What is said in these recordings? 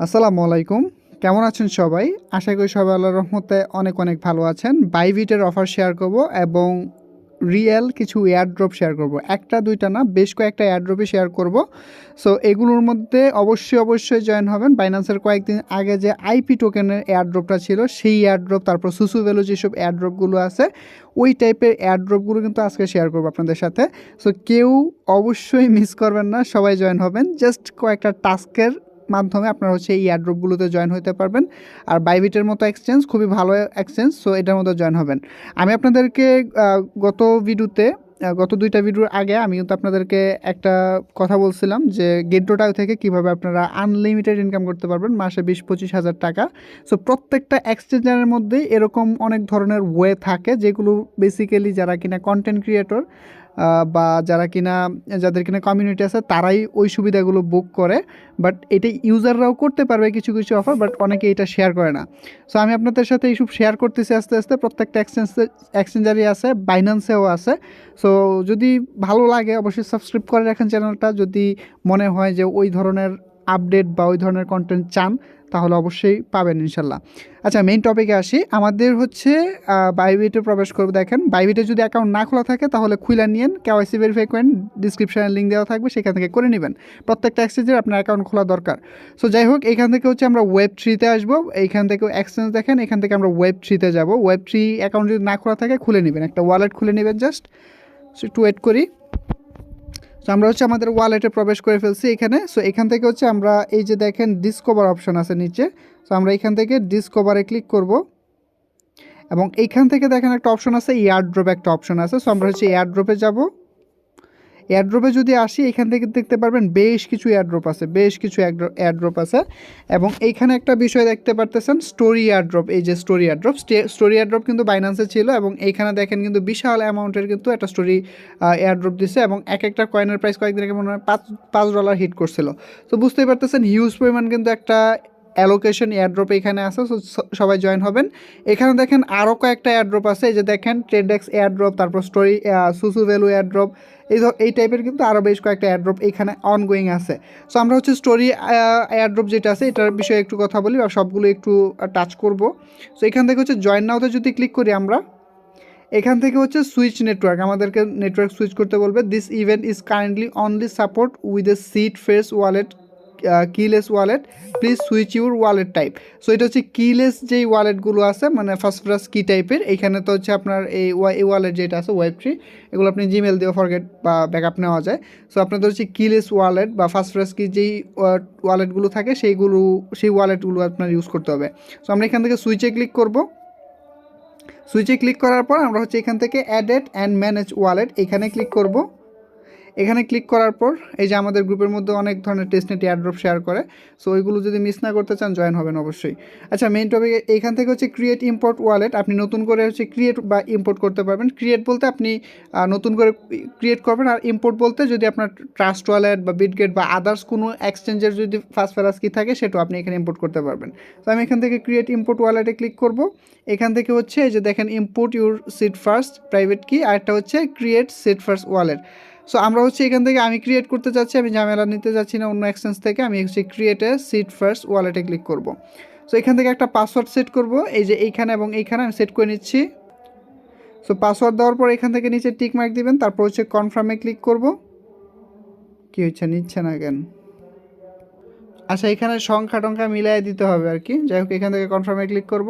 আসসালামু আলাইকুম। কেমন আছেন সবাই? আশা করি সবাই আল্লাহর রহমতে অনেক অনেক ভালো আছেন। বাইভিটের অফার শেয়ার করব এবং রিয়েল কিছু এয়ারড্রপ শেয়ার করব। একটা, দুইটা না, বেশ কয়েকটা এয়ারড্রপই শেয়ার করব। সো এগুলোর মধ্যে অবশ্যই অবশ্যই জয়েন হবেন। বাইন্যান্সের কয়েকদিন আগে যে আইপি টোকেনের এয়ারড্রপটা ছিল, সেই এয়ারড্রপ তারপর সুসু ভ্যালু যেসব এয়ারড্রপগুলো আছে, ওই টাইপের এয়ারড্রপগুলো কিন্তু আজকে শেয়ার করব আপনাদের সাথে। সো কেউ অবশ্যই মিস করবেন না, সবাই জয়েন হবেন। জাস্ট কয়েকটা টাস্কের মাধ্যমে আপনারা হচ্ছে এই এয়ারড্রপগুলোতে জয়েন হতে পারবেন। আর বাইবিটের মতো এক্সচেঞ্জ খুবই ভালো এক্সচেঞ্জ সো এটার মতো জয়েন হবেন। আমি আপনাদেরকে গত ভিডিওতে গত দুইটা ভিডিওর আগে আমি কিন্তু আপনাদেরকে একটা কথা বলছিলাম যে গেট্রোটাও থেকে কীভাবে আপনারা আনলিমিটেড ইনকাম করতে পারবেন, মাসে বিশ পঁচিশ হাজার টাকা। সো প্রত্যেকটা এক্সচেঞ্জারের মধ্যে এরকম অনেক ধরনের ওয়ে থাকে, যেগুলো বেসিক্যালি যারা কিনা কন্টেন্ট ক্রিয়েটর বা যারা কিনা, যাদের কিনা কমিউনিটি আছে, তারাই ওই সুবিধাগুলো বুক করে। বাট এটা ইউজাররাও করতে পারবে কিছু কিছু অফার বাট অনেকে এটা শেয়ার করে না। সো আমি আপনাদের সাথে এইসব শেয়ার করতেছি আস্তে আস্তে। প্রত্যেকটা এক্সচেঞ্জ এক্সচেঞ্জারই আছে বাইন্যান্সেও আছে। সো যদি ভালো লাগে, অবশ্যই সাবস্ক্রাইব করে রাখেন চ্যানেলটা যদি মনে হয় যে ওই ধরনের আপডেট বা ওই ধরনের কন্টেন্ট চান, তাহলে অবশ্যই পাবেন ইনশাল্লাহ। আচ্ছা মেইন টপিকে আসি। আমাদের হচ্ছে বাইবিটে প্রবেশ করবে। দেখেন বাইবিটে যদি অ্যাকাউন্ট না খোলা থাকে, তাহলে খুলে নিয়েন কেওয়াইসি ভেরিফাই করেন ডিসক্রিপশানে লিঙ্ক দেওয়া থাকবে, সেখান থেকে করে নেবেন। প্রত্যেকটা এক্সচেঞ্জের আপনার অ্যাকাউন্ট খোলা দরকার। সো যাই হোক, এখান থেকে হচ্ছে আমরা ওয়েব থ্রিতে আসব। এইখান থেকে এক্সচেঞ্জ দেখেন, এখান থেকে আমরা ওয়েব থ্রিতে যাব। ওয়েব থ্রি অ্যাকাউন্ট যদি না খোলা থাকে, খুলে নেবেন। একটা ওয়ালেট খুলে নেবেন জাস্ট একটু ওয়েট করি। সো আমরা হচ্ছে আমাদের ওয়ালেটে প্রবেশ করে ফেলছি এখানে। সো এখান থেকে হচ্ছে আমরা এই যে দেখেন ডিসকভার অপশন আছে নিচে। সো আমরা এখান থেকে ডিসকভারে ক্লিক করব। এবং এইখান থেকে দেখেন একটা অপশন আছে এয়ারড্রপ একটা অপশন আছে। সো আমরা হচ্ছে এয়ারড্রপে যাব। এয়ারড্রপে যদি আসি, এখান থেকে দেখতে পারবেন বেশ কিছু এয়ারড্রপ আছে, বেশ কিছু এয়ারড্রপ আছে। এবং এইখানে একটা বিষয় দেখতে পারতেছেন স্টোরি এয়ারড্রপ এই যে স্টোরি এয়ারড্রপ স্টোরি এয়ারড্রপ কিন্তু বাইন্যান্সে ছিল এবং এইখানে দেখেন কিন্তু বিশাল অ্যামাউন্টের কিন্তু একটা স্টোরি এয়ারড্রপ দিছে এবং এক একটা কয়েনের প্রাইস কয়েকদিন আগে মনে হয় পাঁচ পাঁচ ডলার হিট করছিল। তো বুঝতেই পারতেছেন হিউজ পরিমাণ কিন্তু একটা অ্যালোকেশন এয়ারড্রপ এখানে আছে সবাই জয়েন হবেন। এখানে দেখেন আরও কয়েকটা এয়ারড্রপ আছে, এই যে দেখেন ট্রেডেক্স এয়ারড্রপ তারপর স্টোরি সুসু ভ্যালু এয়ারড্রপ এই এই টাইপের কিন্তু আরও বেশ কয়েকটা এয়ারড্রপ এখানে অনগোয়িং আছে। সো আমরা হচ্ছে স্টোরি এয়ারড্রপ যেটা আছে, এটার বিষয়ে একটু কথা বলি আর সবগুলো একটু টাচ করব। সো এখান থেকে হচ্ছে জয়েন নাওতে যদি ক্লিক করি আমরা, এখান থেকে হচ্ছে সুইচ নেটওয়ার্ক আমাদেরকে নেটওয়ার্ক সুইচ করতে বলবে। This event is currently only support with a seed phrase wallet keyless wallet please switch your wallet type so এটা হচ্ছে কিলেস যেই ওয়ালেটগুলো আছে মানে ফার্স্ট ফার্স্ট কি টাইপের এইখানে তো হচ্ছে আপনার এই ওয়া- এই ওয়ালেট যেটা আছে ওয়েব থ্রি এগুলো আপনি জিমেল দিয়ে ফরগেট বা ব্যাকআপ নেওয়া যায়। সো আপনাদের হচ্ছে কিলেস ওয়ালেট বা ফার্স্ট ফার্স্ট কি যেই ওয়ালেটগুলো থাকে, সেইগুলো, সেই ওয়ালেটগুলো আপনার ইউজ করতে হবে। সো আমরা এখান থেকে সুইচে ক্লিক করব। সুইচে ক্লিক করার পর আমরা হচ্ছে এখান থেকে অ্যাডেড অ্যান্ড ম্যানেজ ওয়ালেট এখানে ক্লিক করব। এখানে ক্লিক করার পর, এই যে আমাদের গ্রুপের মধ্যে অনেক ধরনের টেস্টনেট এয়ারড্রপ শেয়ার করে সো ওইগুলো যদি মিস না করতে চান জয়েন হবেন অবশ্যই। আচ্ছা মেইন টপিক এইখান থেকে হচ্ছে ক্রিয়েট ইম্পোর্ট ওয়ালেট আপনি নতুন করে হচ্ছে ক্রিয়েট বা ইম্পোর্ট করতে পারবেন। ক্রিয়েট বলতে আপনি নতুন করে ক্রিয়েট করবেন, আর ইম্পোর্ট বলতে যদি আপনার ট্রাস্ট ওয়ালেট বা বিটগেট বা আদার্স কোনো এক্সচেঞ্জের যদি ফার্স্ট ফেরাস কি থাকে, সেটাও আপনি এখানে ইম্পোর্ট করতে পারবেন। তো আমি এখান থেকে ক্রিয়েট ইম্পোর্ট ওয়ালেটে ক্লিক করব। এখান থেকে হচ্ছে এই যে দেখেন import your seed phrase private key আর একটা হচ্ছে create seed phrase wallet so আমরা হচ্ছে এখান থেকে আমি ক্রিয়েট করতে চাচ্ছি আমি ঝামেলা নিতে চাচ্ছি না অন্য এক্সচেঞ্জ থেকে, আমি হচ্ছে ক্রিয়েটে সিট ফার্স্ট ওয়ালেটে ক্লিক করব। সো এখান থেকে একটা পাসওয়ার্ড সেট করব, এই যে এইখানে এবং এইখানে আমি সেট করে নিচ্ছি। সো পাসওয়ার্ড দেওয়ার পর এখান থেকে নিচে টিক মার্ক দিবেন, তারপর হচ্ছে কনফার্মে ক্লিক করব। কি হচ্ছে? নিচ্ছে না কেন আচ্ছা এখানে সংখ্যা টংখ্যা মিলাই দিতে হবে আর কি। যাই হোক, এখান থেকে কনফার্মে ক্লিক করব।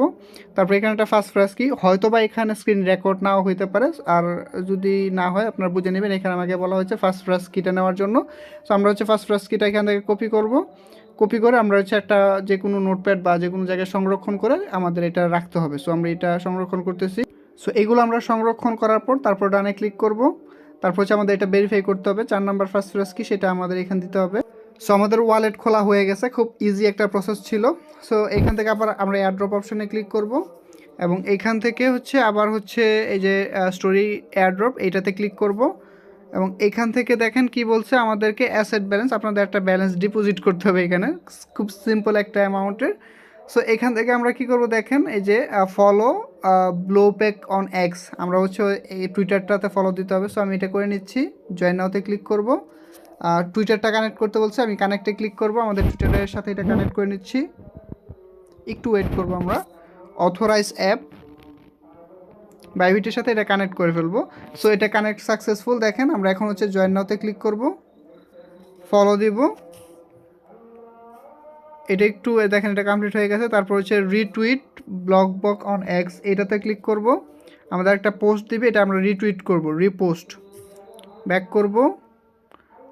তারপর এখানে একটা ফার্স্ট ফ্রাস কি হয়তো বা এখানে স্ক্রিন রেকর্ড নাও হইতে পারে। আর যদি না হয়, আপনারা বুঝে নেবেন, এখানে আমাকে বলা হয়েছে ফার্স্ট ফ্রাস কিটা নেওয়ার জন্য। সো আমরা হচ্ছে ফার্স্ট ফ্রাস কিটা এখান থেকে কপি করব। কপি করে আমরা হচ্ছে একটা যে কোনো নোটপ্যাড বা যে কোনো জায়গায় সংরক্ষণ করে আমাদের এটা রাখতে হবে। সো আমরা এটা সংরক্ষণ করতেছি। সো এগুলো আমরা সংরক্ষণ করার পর তারপর ডানে ক্লিক করব। তারপর হচ্ছে আমাদের এটা ভেরিফাই করতে হবে। চার নাম্বার ফার্স্ট ফ্রাস কি সেটা আমাদের এখানে দিতে হবে। সো আমাদের ওয়ালেট খোলা হয়ে গেছে। খুব ইজি একটা প্রসেস ছিল। সো এখান থেকে আবার আমরা এয়ারড্রপ অপশনে ক্লিক করব। এবং এইখান থেকে হচ্ছে আবার হচ্ছে এই যে স্টোরি এয়ারড্রপ এইটাতে ক্লিক করব। এবং এখান থেকে দেখেন কি বলছে, আমাদেরকে অ্যাসেট ব্যালেন্স আপনাদের একটা ব্যালেন্স ডিপোজিট করতে হবে এখানে। খুব সিম্পল একটা অ্যামাউন্টের সো এখান থেকে আমরা কি করব দেখেন, এই যে follow blow pack on X আমরা হচ্ছে এই টুইটারটাতে ফলো দিতে হবে। সো আমি এটা করে নিচ্ছি। জয়েন নাওতে ক্লিক করব। টুইটারটা কানেক্ট করতে বলছে, আমি কানেক্টে ক্লিক করব, আমাদের টুইটারের সাথে এটা কানেক্ট করে নিচ্ছি। একটু ওয়েট করব আমরা। অথরাইজ অ্যাপ বাইবিটের সাথে এটা কানেক্ট করে ফেলব। সো এটা কানেক্ট সাকসেসফুল দেখেন, আমরা এখন হচ্ছে জয়েন নাওতে ক্লিক করব। ফলো দিব। এটা একটু, দেখেন, এটা কমপ্লিট হয়ে গেছে। তারপর হচ্ছে retweet block book on X এটাতে ক্লিক করব। আমাদের একটা পোস্ট দিবে, এটা আমরা রিটুইট করব রিপোস্ট ব্যাক করব।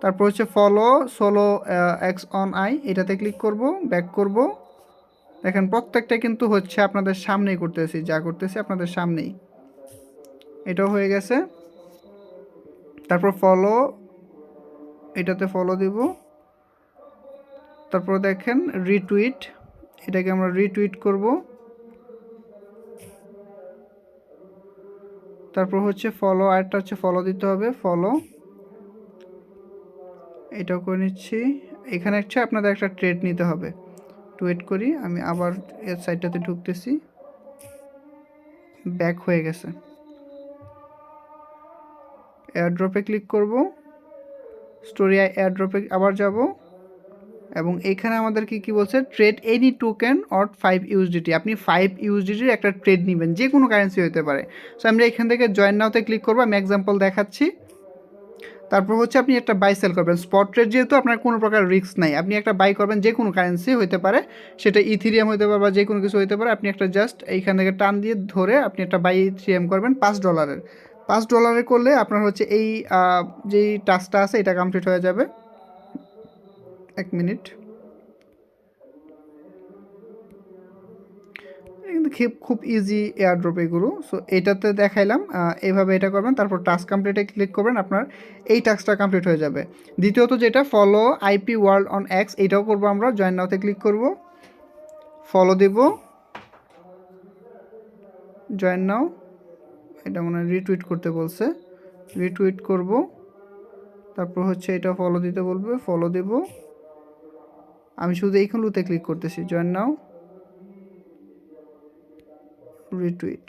তারপর হচ্ছে follow solo X on I এটাতে ক্লিক করব ব্যাক করব। দেখেন প্রত্যেকটা কিন্তু হচ্ছে আপনাদের সামনেই করতেছি, যা করতেছি আপনাদের সামনেই। এটাও হয়ে গেছে। তারপর ফলো এটাতে ফলো দিব। তারপর দেখেন রিটুইট এটাকে আমরা রিটুইট করব। তারপর হচ্ছে ফলো আরেকটা হচ্ছে ফলো দিতে হবে ফলো এটাও করে নিচ্ছি। এখানে হচ্ছে আপনাদের একটা ট্রেড নিতে হবে। ওয়েট করি, আমি আবার এর সাইডটাতে ঢুকতেছি। ব্যাক হয়ে গেছে। এয়ারড্রপে ক্লিক করব। স্টোরি এয়ারড্রপে আবার যাব। এবং এখানে আমাদের কি কি বলছে? Trade any token or five USDT আপনি ফাইভ ইউএসডিটির একটা ট্রেড নেবেন যে কোনো কারেন্সি হতে পারে। সো আমরা এখান থেকে জয়েন নাওতে ক্লিক করব। আমি এক্সাম্পল দেখাচ্ছি। তারপর হচ্ছে আপনি একটা বাই সেল করবেন। স্পট ট্রেড যেহেতু আপনার কোনো প্রকার রিস্ক নাই, আপনি একটা বাই করবেন যে কোনো কারেন্সি হতে পারে, সেটা ইথিরিয়াম হতে পারে বা যে কোনো কিছু হতে পারে, আপনি একটা জাস্ট এইখান থেকে টান দিয়ে ধরে আপনি একটা বাই ইথিরিয়াম করবেন পাঁচ ডলারের পাঁচ ডলারে করলে আপনার হচ্ছে এই যেই টাস্কটা আছে, এটা কমপ্লিট হয়ে যাবে। এক মিনিট খুব খুব ইজি এয়ারড্রপ এগুলো। সো এটাতে দেখাইলাম এভাবে এটা করবেন, তারপর টাস্ক কমপ্লিটে ক্লিক করবেন, আপনার এই টাস্কটা কমপ্লিট হয়ে যাবে। দ্বিতীয়ত যেটা follow IP world on X এটাও করব আমরা জয়েন নাওতে ক্লিক করব। ফলো দেব। জয়েন নাও এটা মনে রিটুইট করতে বলছে। রিটুইট করব। তারপর হচ্ছে এটা ফলো দিতে বলবে ফলো দেব। আমি শুধু এইখানগুলোতে ক্লিক করতেছি জয়েন নাও রিটুইট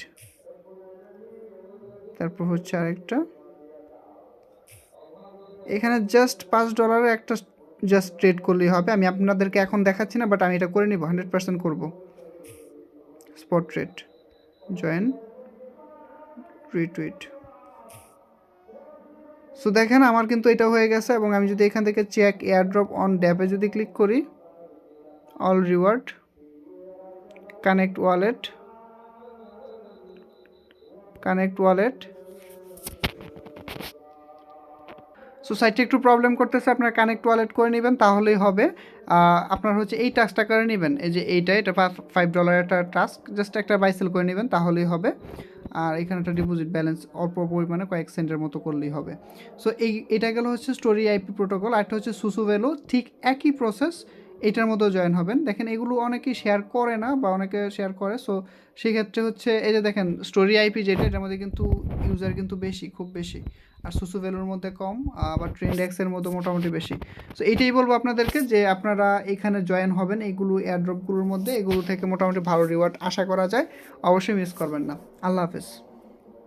তারপর হচ্ছে আরেকটা। এখানে জাস্ট পাঁচ ডলারের একটা জাস্ট ট্রেড করলেই হবে। আমি আপনাদেরকে এখন দেখাচ্ছি না বাট আমি এটা করে নিব হান্ড্রেড পার্সেন্ট করব। Spot trade join retweet so দেখেন, আমার কিন্তু এটা হয়ে গেছে এবং আমি যদি এখান থেকে চেক এয়ারড্রপ অন ড্যাপে যদি ক্লিক করি all reward connect wallet connect wallet. So সাইটে একটু প্রবলেম করতেছে, আপনার কানেক্ট ওয়ালেট করে নেবেন, তাহলেই হবে। আপনার হচ্ছে এই টাস্কটা করে নেবেন, এই যে এইটা, এটা ফাইভ ডলার একটা টাস্ক জাস্ট একটা বাইসেল করে নেবেন, তাহলেই হবে। আর এখানে একটা ডিপোজিট ব্যালেন্স অল্প পরিমাণে কয়েক সেন্টের মতো করলেই হবে। সো এই, এটা গেল হচ্ছে স্টোরি আইপি প্রোটোকল আরটা হচ্ছে সুসু ভ্যালু ঠিক একই প্রসেস এটার মতো জয়েন হবেন। দেখেন এগুলো অনেকেই শেয়ার করে না বা অনেকে শেয়ার করে। সো সেক্ষেত্রে হচ্ছে এই যে দেখেন স্টোরি আইপি যেটা, এটার মধ্যে কিন্তু ইউজার কিন্তু বেশি, খুব বেশি। আর সুসু ভ্যালুর মধ্যে কম, আবার ট্রেন্ড এক্সের মধ্যে মোটামুটি বেশি। সো এইটাই বলব আপনাদেরকে যে আপনারা এখানে জয়েন হবেন এইগুলো এয়ারড্রপগুলোর মধ্যে, এগুলো থেকে মোটামুটি ভালো রিওয়ার্ড আশা করা যায়। অবশ্যই মিস করবেন না। আল্লাহ হাফেজ।